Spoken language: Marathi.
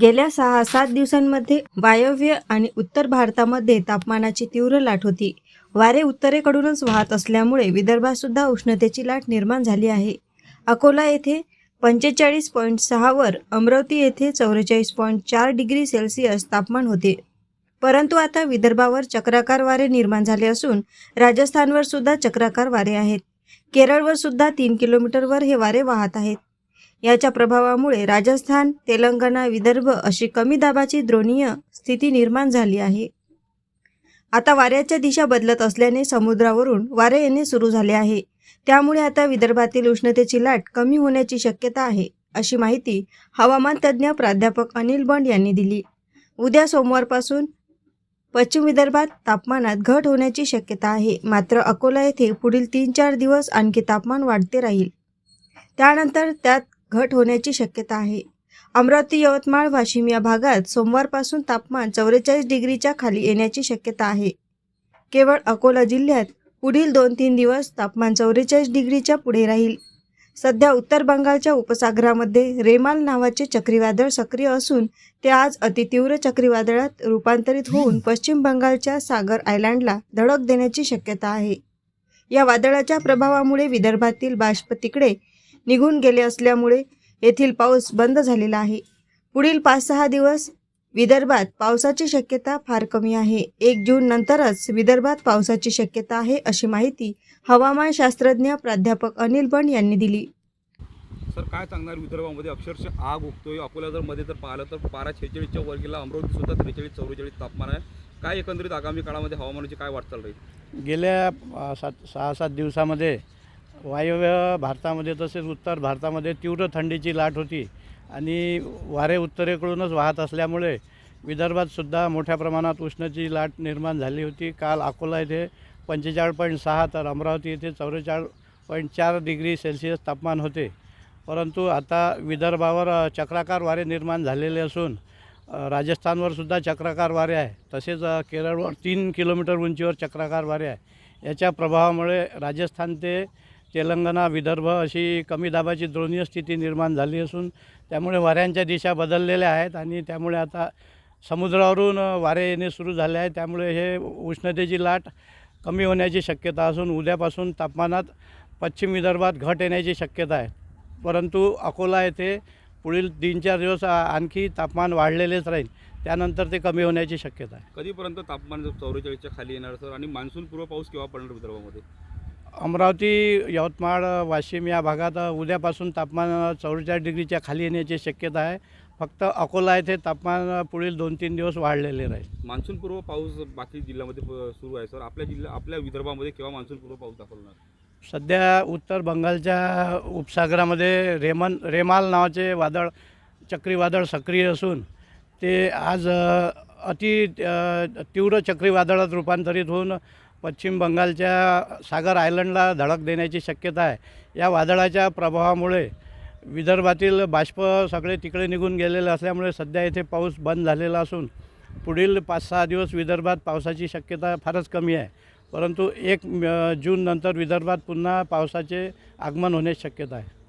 गेल्या सहा सात दिवसांमध्ये वायव्य आणि उत्तर भारतामध्ये तापमानाची तीव्र लाट होती. वारे उत्तरेकडूनच वाहत असल्यामुळे विदर्भात सुद्धा उष्णतेची लाट निर्माण झाली आहे. अकोला येथे पंचेचाळीस पॉईंट सहावर अमरावती येथे चौवेचाळीस पॉईंट चार डिग्री सेल्सिअस तापमान होते. परंतु आता विदर्भावर चक्राकार वारे निर्माण झाले असून राजस्थानवर सुद्धा चक्राकार वारे आहेत. केरळवर सुद्धा तीन किलोमीटरवर हे वारे वाहत आहेत. याच्या प्रभावामुळे राजस्थान तेलंगणा विदर्भ अशी कमी दाबाची द्रोणीय स्थिती निर्माण झाली आहे. आता वाऱ्याच्या दिशा बदलत असल्याने समुद्रावरून वारे येणे सुरू झाले आहे. त्यामुळे आता विदर्भातील उष्णतेची लाट कमी होण्याची शक्यता आहे अशी माहिती हवामान तज्ज्ञ प्राध्यापक अनिल बंड यांनी दिली. उद्या सोमवारपासून पश्चिम विदर्भात तापमानात घट होण्याची शक्यता आहे. मात्र अकोला येथे पुढील तीन चार दिवस आणखी तापमान वाढते राहील. त्यानंतर त्यात घट होण्याची शक्यता आहे. अमरावती यवतमाळ वाशिम या भागात सोमवारपासून तापमान चौवेचाळीस डिग्रीच्या खाली येण्याची शक्यता आहे. केवळ अकोला जिल्ह्यात पुढील दोन तीन दिवस तापमान चौवेचाळीस डिग्रीच्या पुढे राहील. सध्या उत्तर बंगालच्या उपसागरामध्ये रेमाल नावाचे चक्रीवादळ सक्रिय असून ते आज अतितीव्र चक्रीवादळात रूपांतरित होऊन पश्चिम बंगालच्या सागर आयलँडला धडक देण्याची शक्यता आहे. या वादळाच्या प्रभावामुळे विदर्भातील बाष्प तिकडे निघून गेले असल्यामुळे येथील पाऊस बंद झालेला आहे. पुढील पाच सहा दिवस विदर्भात पावसाची शक्यता फार कमी आहे. एक जून नंतरच विदर्भात पावसाची शक्यता आहे अशी माहिती हवामानशास्त्रज्ञ प्राध्यापक अनिल बंड यांनी दिली. सर काय सांगणार विदर्भामध्ये? अक्षरशः आग उगतोय. अकोला जर मध्ये जर पाहिलं तर पारा छेचाळीसच्या वर गेला. अमरावती सुद्धा त्रेचाळीस चौवेचाळीस तापमान आहे. काय एकंदरीत आगामी काळामध्ये हवामानाची काय वाटचाल राहील? गेल्या सात सहा सात दिवसामध्ये वायव्य भारतामध्ये तसेच उत्तर भारतामध्ये तीव्र थंडीची लाट होती आणि वारे उत्तरेकडूनच वाहत असल्यामुळे विदर्भातसुद्धा मोठ्या प्रमाणात उष्णची लाट निर्माण झाली होती. काल अकोला येथे पंचेचाळीस पॉईंट सहा तर अमरावती येथे चौवेचाळीस पॉईंट चार डिग्री सेल्सिअस तापमान होते. परंतु आता विदर्भावर चक्राकार वारे निर्माण झालेले असून राजस्थानवरसुद्धा राजस्थानवर सुद्धा चक्राकार वारे आहे. तसेच केरळवर तीन किलोमीटर उंचीवर चक्राकार वारे आहे. याच्या प्रभावामुळे राजस्थान ते तेलंगणा विदर्भ अशी कमी दाबाची द्रोणीय स्थिती निर्माण झाली असून त्यामुळे वाऱ्यांच्या दिशा बदललेल्या आहेत आणि त्यामुळे आता समुद्रावरून वारे येणे सुरू झाले आहे त्यामुळे हे उष्णतेची लाट कमी होण्याची शक्यता असून उद्यापासून तापमानात पश्चिम विदर्भात घट येण्याची शक्यता आहे. परंतु अकोला येथे पुढील तीन चार दिवस आणखी तापमान वाढलेलेच राहील. त्यानंतर ते कमी होण्याची शक्यता आहे. कधीपर्यंत तापमान चौवेचाळीसच्या खाली येणार सर? आणि मान्सून पूर्व पाऊस केव्हा पडणार विदर्भामध्ये? अमरावती यवतमाळ वाशिम या भागात उद्यापासून तापमान चौवेचाळीस डिग्रीच्या खाली येण्याची शक्यता आहे. फक्त अकोला येथे तापमान पुढील दोन तीन दिवस वाढलेले राहील. मान्सून पूर्व पाऊस बाकी जिल्ह्यामध्ये सुरू आहे सर. आपल्या जिल्ह्या आपल्या विदर्भामध्ये केव्हा मान्सून पूर्व पाऊस दाखवणार? सध्या उत्तर बंगालच्या उपसागरामध्ये रेमन रेमाल नावाचे वादळ चक्रीवादळ सक्रिय असून ते आज अति तीव्र चक्रीवादळात रूपांतरित होऊन पश्चिम बंगालच्या सागर आयलंडला धडक देण्याची शक्यता आहे. या वादळाच्या प्रभावामुळे विदर्भातील बाष्प सगळे तिकडे निघून गेलेले असल्यामुळे सध्या इथे पाऊस बंद झालेला असून पुढील पाच सहा दिवस विदर्भात पावसाची शक्यता फारच कमी आहे. परंतु एक जूननंतर विदर्भात पुन्हा पावसाचे आगमन होण्याची शक्यता आहे.